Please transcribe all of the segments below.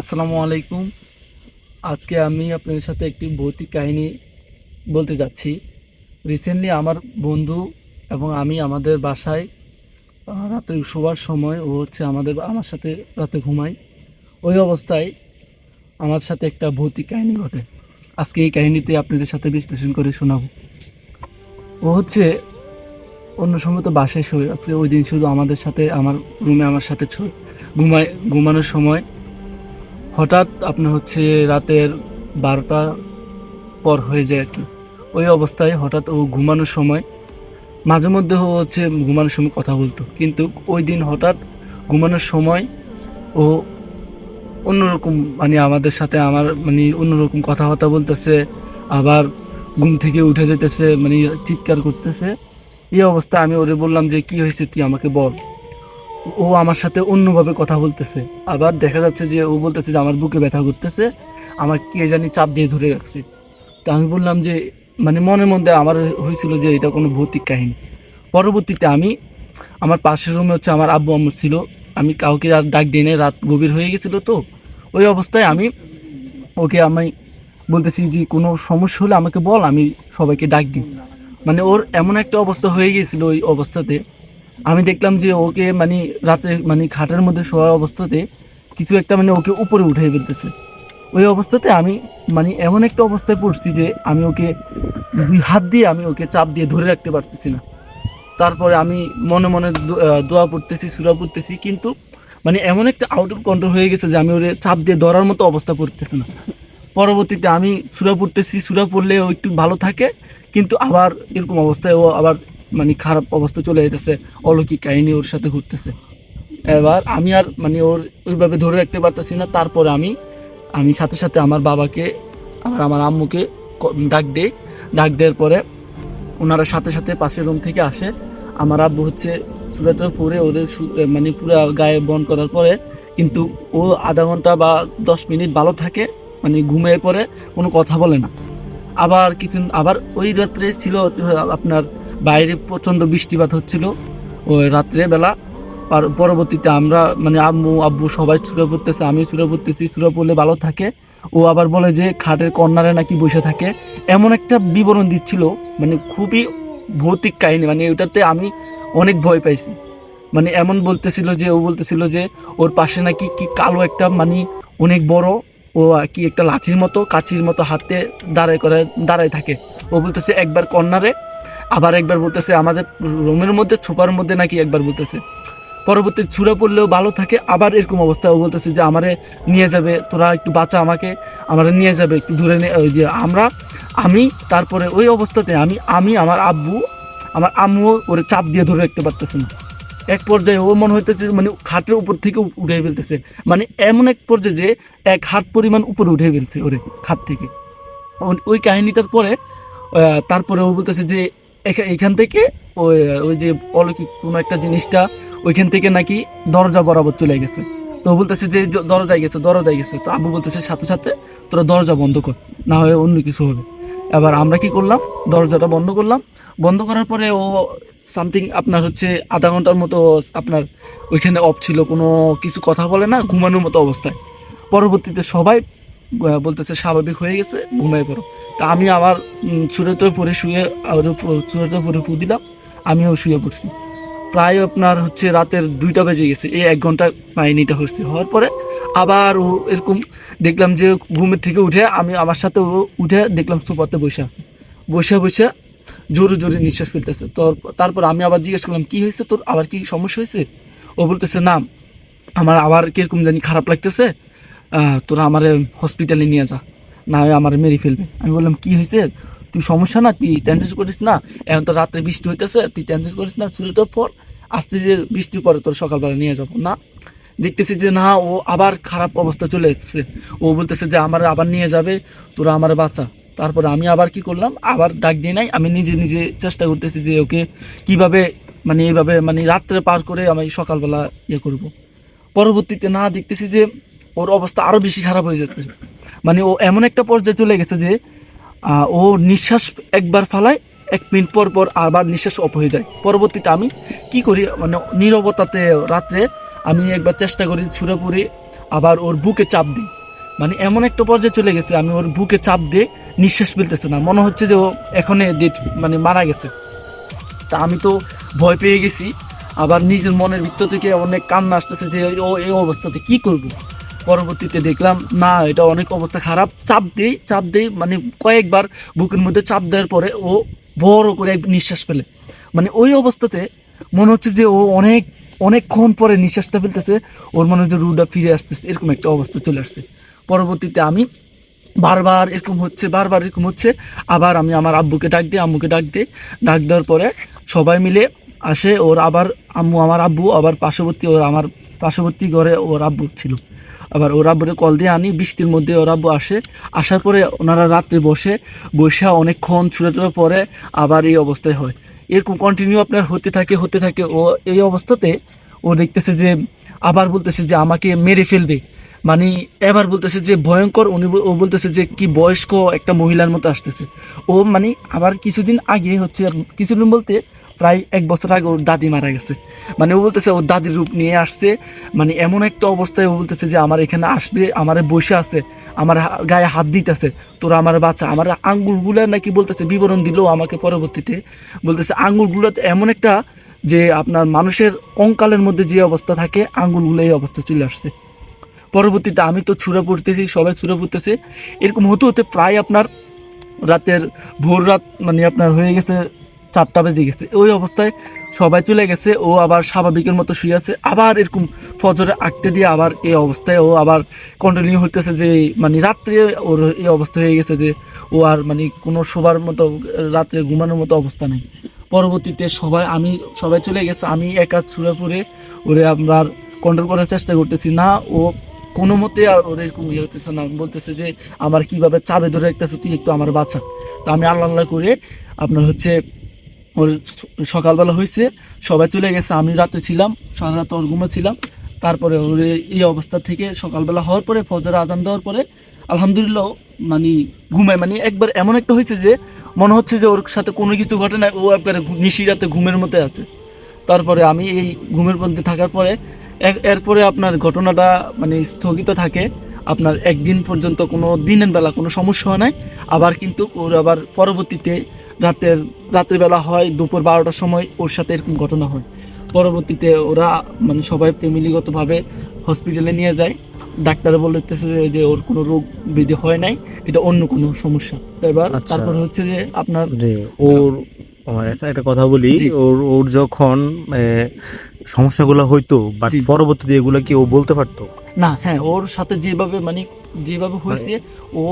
আসসালামু আলাইকুম। আজকে আমি আপনাদের সাথে একটি ভৌতিক কাহিনী বলতে যাচ্ছি। রিসেন্টলি আমার বন্ধু এবং আমি আমাদের বাসায় আহ, রাতে শোবার সময় ও হচ্ছে আমাদের আমার সাথে রাতে ঘুমাই। ওই অবস্থায় আমার সাথে একটা ভৌতিক কাহিনী ঘটে। আজকে এই কাহিনীতে আপনাদের সাথে বিশ্লেষণ করে শোনাবো। ও হচ্ছে অন্য সময় তো বাসায় শোয়। আজকে ওই দিন শুধু আমাদের সাথে আমার রুমে আমার সাথে ঘুমায় ঘুমানোর সময় হঠাৎ আপনার হচ্ছে রাতের বারোটা পর হয়ে যায় আর কি। ওই অবস্থায় হঠাৎ ও ঘুমানোর সময় মাঝে মধ্যে ও হচ্ছে ঘুমানোর সময় কথা বলতো। কিন্তু ওই দিন হঠাৎ ঘুমানোর সময় ও অন্যরকম মানে আমাদের সাথে আমার মানে অন্যরকম কথাবার্তা বলতেছে, আবার ঘুম থেকে উঠে যেতেছে মানে চিৎকার করতেছে। এই অবস্থায় আমি ওরে বললাম যে, কি হয়েছে তুই আমাকে বল। ও আমার সাথে অন্যভাবে কথা বলতেছে। আবার দেখা যাচ্ছে যে ও বলতেছে যে আমার বুকে ব্যথা করতেছে আমার কে জানি চাপ দিয়ে ধরে রাখছে। তো আমি বললাম যে মানে মনের মধ্যে আমার হয়েছিল যে এটা কোনো ভৌতিক কাহিনী। পরবর্তীতে আমি আমার পাশের রুমে হচ্ছে আমার আব্বু আম্মু ছিল। আমি কাউকে আর ডাক দিয়ে নাই, রাত গভীর হয়ে গেছিল তো। ওই অবস্থায় আমি ওকে আমি বলতেছি যে কোনো সমস্যা হলে আমাকে বল আমি সবাইকে ডাক দিই। মানে ওর এমন একটা অবস্থা হয়ে গিয়েছিল ওই অবস্থাতে আমি দেখলাম যে ওকে মানে রাতে মানে খাটের মধ্যে শোয়া অবস্থাতে কিছু একটা মানে ওকে উপরে উঠে ফেলতেছে। ওই অবস্থাতে আমি মানে এমন একটা অবস্থায় পড়ছি যে আমি ওকে দুই হাত দিয়ে আমি ওকে চাপ দিয়ে ধরে রাখতে পারতেছি না। তারপরে আমি মনে মনে দোয়া পড়তেছি, সুরা পড়তেছি, কিন্তু মানে এমন একটা আউট অফ কন্ট্রোল হয়ে গেছে যে আমি ওরে চাপ দিয়ে ধরার মতো অবস্থা পড়তেছে না। পরবর্তীতে আমি সুরা পড়তেছি, সুরা পড়লে ও একটু ভালো থাকে, কিন্তু আবার এরকম অবস্থায় ও আবার মানে খারাপ অবস্থা চলে যেতেছে অলৌকিক কাহিনী ওর সাথে ঘুরতেছে। এবার আমি আর মানে ওর ওইভাবে ধরে রাখতে পারতেছি না, তারপরে আমি আমি সাথে সাথে আমার বাবাকে আর আমার আম্মুকে ডাক দিই। ডাক দেওয়ার পরে ওনারা সাথে সাথে পাশের রুম থেকে আসে। আমার আব্বু হচ্ছে সুরাতে পরে ওদের মানে পুরো গায়ে বন করার পরে কিন্তু ও আধা ঘণ্টা বা দশ মিনিট ভালো থাকে মানে ঘুমিয়ে পরে কোনো কথা বলে না। আবার কিছু আবার ওই রাত্রে ছিল আপনার বাইরে প্রচণ্ড বৃষ্টিপাত হচ্ছিল। ওই রাত্রে বেলা আর পরবর্তীতে আমরা মানে আম্মু, আব্বু সবাই ছুড়ে পড়তেছে আমি ছুড়ে পড়তেছি ছুড়ে পড়লে ভালো থাকে। ও আবার বলে যে, খাটের কর্নারে নাকি বসে থাকে। এমন একটা বিবরণ দিচ্ছিল মানে খুবই ভৌতিক কাহিনী মানে ওটাতে আমি অনেক ভয় পাইছি। মানে এমন বলতেছিল যে, ও বলতেছিল যে, ওর পাশে নাকি কি কালো একটা মানে অনেক বড়, ও কি একটা লাঠির মতো কাছির মতো হাতে দাঁড়ায় করে, দাঁড়ায় থাকে। ও বলতেছে, একবার কর্নারে আবার একবার বলতেছে, আমাদের রুমের মধ্যে, ছোপার মধ্যে নাকি একবার বলতেছে। পরবর্তী ছুড়ে পড়লেও ভালো থাকে, আবার এরকম অবস্থা, ও বলতেছে যে, আমারে নিয়ে যাবে, তোরা একটু বাঁচা আমাকে, আমারে নিয়ে যাবে, একটু দূরে নিয়ে আমরা, আমি, তারপরে ওই অবস্থাতে আমি আমি, আমার আব্বু, আমার আম্মুও ওরে চাপ দিয়ে ধরে রাখতে পারতেছে না। এক পর্যায়ে ও মনে হইতেছে মানে খাটের উপর থেকে উঠে ফেলতেছে। মানে এমন এক পর্যায়ে যে, এক হাত পরিমাণ উপরে উঠে ফেলছে ওরে, খাট থেকে। ওই কাহিনীটার পরে তারপরে ও বলতেছে যে এখা- এখান থেকে ওই ওই যে অলৌকিক কোনো একটা জিনিসটা ওইখান থেকে নাকি দরজা বরাবর চলে গেছে। তো বলতেছে যে দরজায় গেছে দরজায় গেছে। তো আব্বু বলতেছে, সাথে সাথে তোরা দরজা বন্ধ কর, না হয় অন্য কিছু হবে। এবার আমরা কি করলাম? দরজাটা বন্ধ করলাম। বন্ধ করার পরে ও সামথিং আপনার হচ্ছে আধা ঘণ্টার মতো আপনার ওইখানে অফ ছিল, কোনো কিছু কথা বলে না, ঘুমানোর মতো অবস্থায়। পরবর্তীতে সবাই বলতেছে স্বাভাবিক হয়ে গেছে, ঘুমিয়ে পড়ো। তা আমি আমার চুরেতে পরে শুয়ে চুরেতে পরে ফু দিলাম, আমিও শুয়ে পড়ছি। প্রায় আপনার হচ্ছে রাতের দুইটা বেজে গেছে, এই এক ঘণ্টা কাহিনিটা হচ্ছে। হওয়ার পরে আবার ও এরকম দেখলাম যে ঘুমের থেকে উঠে আমি আমার সাথে ও উঠে দেখলাম সোফাতে বসে আছে। বসে বসে জোরে জোরে নিঃশ্বাস ফেলতেছে। তো তারপর আমি আবার জিজ্ঞেস করলাম, কী হয়েছে তোর? আবার কি সমস্যা হয়েছে? ও বলতেছে, না, আমার আবার কীরকম জানি খারাপ লাগতেছে। তোরা আমার হসপিটালে নিয়ে যা, না হয় আমার মেরে ফেলবে। আমি বললাম, কি হয়েছে? তুই সমস্যা না? তুই টেনশন করিস না। এখন তো রাত্রে বৃষ্টি হইতেছে, তুই টেনশন করিস না, চুলে তোর পর আস্তে যে বৃষ্টি পরে তোর সকালবেলা নিয়ে যাব। না, দেখতেছি যে না, ও আবার খারাপ অবস্থা চলে এসেছে। ও বলতেছে যে, আমার আবার নিয়ে যাবে, তোরা আমার বাচ্চা তারপরে আমি আবার কি করলাম, আবার ডাক দিয়ে নাই। আমি নিজে নিজে চেষ্টা করতেছি যে, ওকে কীভাবে মানে এইভাবে মানে রাত্রে পার করে আমি সকালবেলা ইয়ে করব। পরবর্তীতে না, দেখতেছি যে ওর অবস্থা আরও বেশি খারাপ হয়ে যাচ্ছে। মানে ও এমন একটা পর্যায়ে চলে গেছে যে ও নিঃশ্বাস একবার ফালায়, এক মিনিট পর পর আবার নিঃশ্বাস অফ হয়ে যায়। পরবর্তীতে আমি কি করি মানে নীরবতাতে রাত্রে আমি একবার চেষ্টা করি ছুঁড়ে পুরি আবার ওর বুকে চাপ দিই। মানে এমন একটা পর্যায়ে চলে গেছে, আমি ওর বুকে চাপ দিয়ে নিঃশ্বাস ফেলতেছে না। মনে হচ্ছে যে ও এখনই ডেট মানে মারা গেছে। তা আমি তো ভয় পেয়ে গেছি, আবার নিজের মনের ভিতর থেকে অনেক কান্না আসতেছে যে, ও এই অবস্থাতে কি করব? পরবর্তীতে দেখলাম, না, এটা অনেক অবস্থা খারাপ। চাপ দেই চাপ দেই মানে কয়েকবার বুকের মধ্যে চাপ দেওয়ার পরে ও বড় করে নিঃশ্বাস ফেলে। মানে ওই অবস্থাতে মনে হচ্ছে যে ও অনেক, অনেকক্ষণ পরে নিঃশ্বাসটা ফেলতেছে, ওর মনে হচ্ছে রুটা ফিরে আসতেছে, এরকম একটা অবস্থা চলে আসছে। পরবর্তীতে আমি বারবার এরকম হচ্ছে, বারবার এরকম হচ্ছে, আবার আমি আমার আব্বুকে ডাক দিই, আম্মুকে ডাক দিই। ডাক দেওয়ার পরে সবাই মিলে আসে, ওর আবার আম্মু, আমার আব্বু, আবার পার্শ্ববর্তী, ওর আমার পার্শ্ববর্তী ঘরে ওর আব্বু ছিল। আবার ওর আব্বুরে কল দিয়ে আনি, বৃষ্টির মধ্যে ওর আব্বু আসে। আসার পরে ওনারা রাত্রে বসে বসে অনেকক্ষণ ছুড়ে তোলার পরে আবার এই অবস্থায় হয়। এরকম কন্টিনিউ আপনার হতে থাকে হতে থাকে। ও এই অবস্থাতে ও দেখতেছে যে, আবার বলতেছে যে, আমাকে মেরে ফেলবে। মানে এবার বলতেছে যে, ভয়ঙ্কর। উনি ও বলতেছে যে, কি বয়স্ক একটা মহিলার মতো আসতেছে। ও মানে আবার কিছুদিন আগে হচ্ছে কিছুদিন বলতে প্রায় এক বছর আগে ওর দাদি মারা গেছে। মানে ও বলতেছে, ওর দাদির রূপ নিয়ে আসছে। মানে এমন একটা অবস্থায় ও বলতেছে যে, আমার এখানে আসবে, আমার বসে আছে, আমার গায়ে হাত দিতেছে, তোরা আমার বাচ্চা আমার আঙ্গুলগুলো নাকি বলতেছে, বিবরণ দিলো আমাকে পরবর্তীতে। বলতেছে, আঙ্গুলগুলো এমন একটা যে, আপনার মানুষের অঙ্কালের মধ্যে যে অবস্থা থাকে আঙ্গুলগুলো এই অবস্থা চলে আসছে। পরবর্তীতে আমি তো ছুড়ে পড়তেছি, সবাই ছুড়ে পড়তেছে। এরকম হতে হতে প্রায় আপনার রাতের ভোর রাত মানে আপনার হয়ে গেছে চারটা বেজে গেছে। ওই অবস্থায় সবাই চলে গেছে, ও আবার স্বাভাবিকের মতো শুয়ে আছে। আবার এরকম ফজরে আটকে দিয়ে আবার এই অবস্থায় ও আবার কন্টিনিউ হইতেছে যে মানে রাত্রে ওর এই অবস্থা হয়ে গেছে যে, ও আর মানে কোনো শোবার মতো, রাত্রে ঘুমানোর মতো অবস্থা নেই। পরবর্তীতে সবাই, আমি, সবাই চলে গেছে, আমি একা ছুঁড়ে পড়ে ওরে আপনার কন্ট্রোল করার চেষ্টা করতেছি না। ও কোনো মতে আর এরকম ইয়ে হতেছে না, বলতেছে যে, আমার কীভাবে চাবে ধরে রাখতেছে, তুই একটু আমার বাঁচা। তো আমি আল্লাহ আল্লাহ করে আপনার হচ্ছে ওর সকালবেলা হয়েছে, সবাই চলে গেছে, আমি রাতে ছিলাম, সারা রাত ওর ঘুমাচ্ছিলাম তারপরে ওর এই- অবস্থা থেকে সকালবেলা হওয়ার পরে ফজর আজান দেওয়ার পরে, আলহামদুলিল্লাহ মানে ঘুমায় মানে একবার এমন একটা হয়েছে যে, মনে হচ্ছে যে ওর সাথে কোনো কিছু ঘটে না, ও একবারে নিশি রাতে ঘুমের মধ্যে আছে। তারপরে আমি এই ঘুমের মধ্যে থাকার পরে এরপরে আপনার ঘটনাটা মানে স্থগিত থাকে। আপনার একদিন পর্যন্ত কোনো দিনের বেলা কোনো সমস্যা হয় নাই, আবার কিন্তু ওর আবার পরবর্তীতে রাতের রাত্রিবেলা হয় দুপুর বারোটার সময় ওর সাথে এরকম ঘটনা হয়। পরবর্তীতে ওরা মানে সবাই ফ্যামিলিগতভাবে হসপিটালে নিয়ে যায়। ডাক্তার বলতেছে যে ওর কোনো রোগ ব্যাধি হয় নাই এটা অন্য কোনো সমস্যা। এবার আচ্ছা। তারপরে হচ্ছে যে আপনার যে ওর একটা একটা কথা বলি ওর ওর যখন সমস্যাগুলো হইতো বাট পরবর্তীতে এগুলো কি ও বলতে পারতো? না হ্যাঁ ওর সাথে যেভাবে মানে যেভাবে হয়েছে ও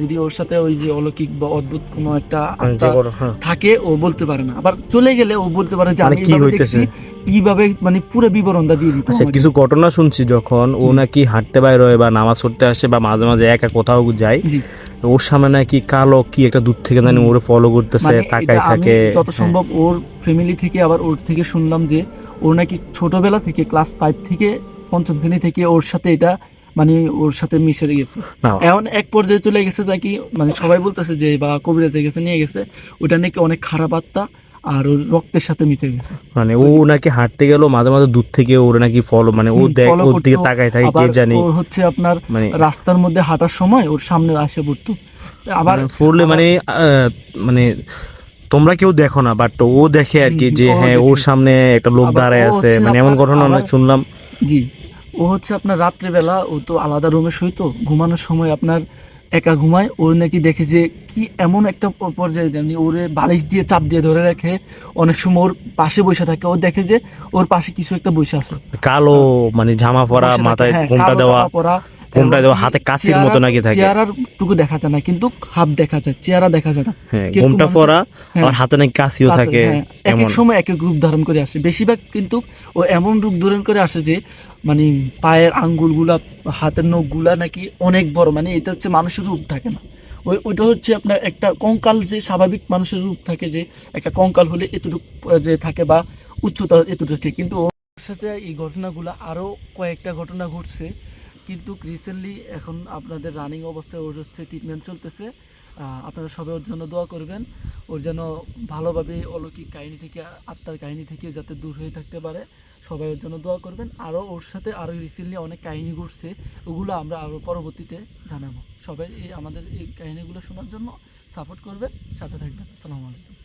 যদি ওর সাথে ওই যে অলৌকিক বা অদ্ভুত কোনো একটা মানে হ্যাঁ। থাকে ও বলতে পারে না। আবার চলে গেলে ও বলতে পারে যে মানে আমি কি হইতেছে? কীভাবে মানে পুরো বিবরণটা দিয়ে দিতে আচ্ছা কিছু ঘটনা শুনছি যখন ও নাকি হাঁটতে বাইরে হয় বা নামাজ পড়তে আসে বা মাঝে মাঝে একা কোথাও যায় ওর সামনে নাকি কালো কি একটা দূর থেকে জানি ওরে ফলো করতেছে মানে তাকাই থাকে। যত হ্যাঁ। সম্ভব ওর ফ্যামিলি থেকে আবার ওর থেকে শুনলাম যে ওর নাকি ছোটবেলা থেকে ক্লাস ফাইভ থেকে পঞ্চম শ্রেণি থেকে ওর সাথে এটা মানে ওর সাথে মিশে গেছে। এমন এক পর্যায়ে চলে গেছে নাকি মানে সবাই বলতেছে যে বা কবিরাজে গেছে নিয়ে গেছে ওটা নাকি অনেক খারাপ আত্মা আর ওর রক্তের সাথে মিশে গেছে। মানে ও নাকি হাঁটতে গেল মাঝে মাঝে দূর থেকে ওরে নাকি ফলো মানে ও দেখ ওর দিকে। তাকাই থাকে কে জানি। ওর হচ্ছে আপনার মানে রাস্তার মধ্যে হাঁটার সময় ওর সামনে আসে পড়তো। আবার মানে আহ, মানে তোমরা কেউ দেখো না বাট ও দেখে আর কি যে হ্যাঁ ওর সামনে একটা লোক দাঁড়ায় আছে। মানে এমন ঘটনা অনেক শুনলাম। জি। ও হচ্ছে আপনার রাত্রেবেলা ও তো আলাদা রুমে শুই তো ঘুমানোর সময় আপনার একা ঘুমায়। ওর নাকি দেখে যে কি এমন একটা পর্যায়ে যেমনি ওরে বালিশ দিয়ে চাপ দিয়ে ধরে রাখে অনেক সময় ওর পাশে বসে থাকে। ও দেখে যে ওর পাশে কিছু একটা বসে আছে। কালো মানে জামা পরা মাথায় হ্যাঁ, ঘোমটা দেওয়া। পরা, ঘোমটা কি হাতে চেহারা- মতো নাকি থাকে। চেহারার টুকু দেখা যায় না কিন্তু হাত দেখা যায় চেহারা দেখা যায়। না হ্যাঁ পরা হ্যাঁ। আর হাতে নাকি কাশিও কাছে, থাকে হ্যাঁ, এক এক সময় এক এক রূপ ধারণ করে আসে। বেশিরভাগ কিন্তু ও এমন রূপ ধারণ করে আসে যে মানে পায়ের আঙ্গুলগুলা হাতের নখগুলা নাকি অনেক বড় মানে এটা হচ্ছে মানুষের রূপ থাকে না। ওই ওইটা হচ্ছে আপনার একটা কঙ্কাল যে স্বাভাবিক মানুষের রূপ থাকে যে একটা কঙ্কাল হলে এতটুকু যে থাকে বা উচ্চতা এতটুকু থাকে। কিন্তু ওর সাথে এই ঘটনাগুলো আরও কয়েকটা ঘটনা ঘটছে। কিন্তু রিসেন্টলি এখন আপনাদের রানিং অবস্থায় ওর হচ্ছে ট্রিটমেন্ট চলতেছে। আপনারা সবাই ওর জন্য দোয়া করবেন। ওর যেন ভালোভাবে অলৌকিক কাহিনী থেকে, আত্মার কাহিনী থেকে যাতে দূর হয়ে থাকতে পারে, সবাই ওর জন্য দোয়া করবেন। আরও ওর সাথে আরও রিসেন্টলি অনেক কাহিনী ঘটছে ওগুলো আমরা আরও পরবর্তীতে জানাব। সবাই এই আমাদের এই কাহিনীগুলো শোনার জন্য সাপোর্ট করবেন, সাথে থাকবেন। আসসালামু আলাইকুম।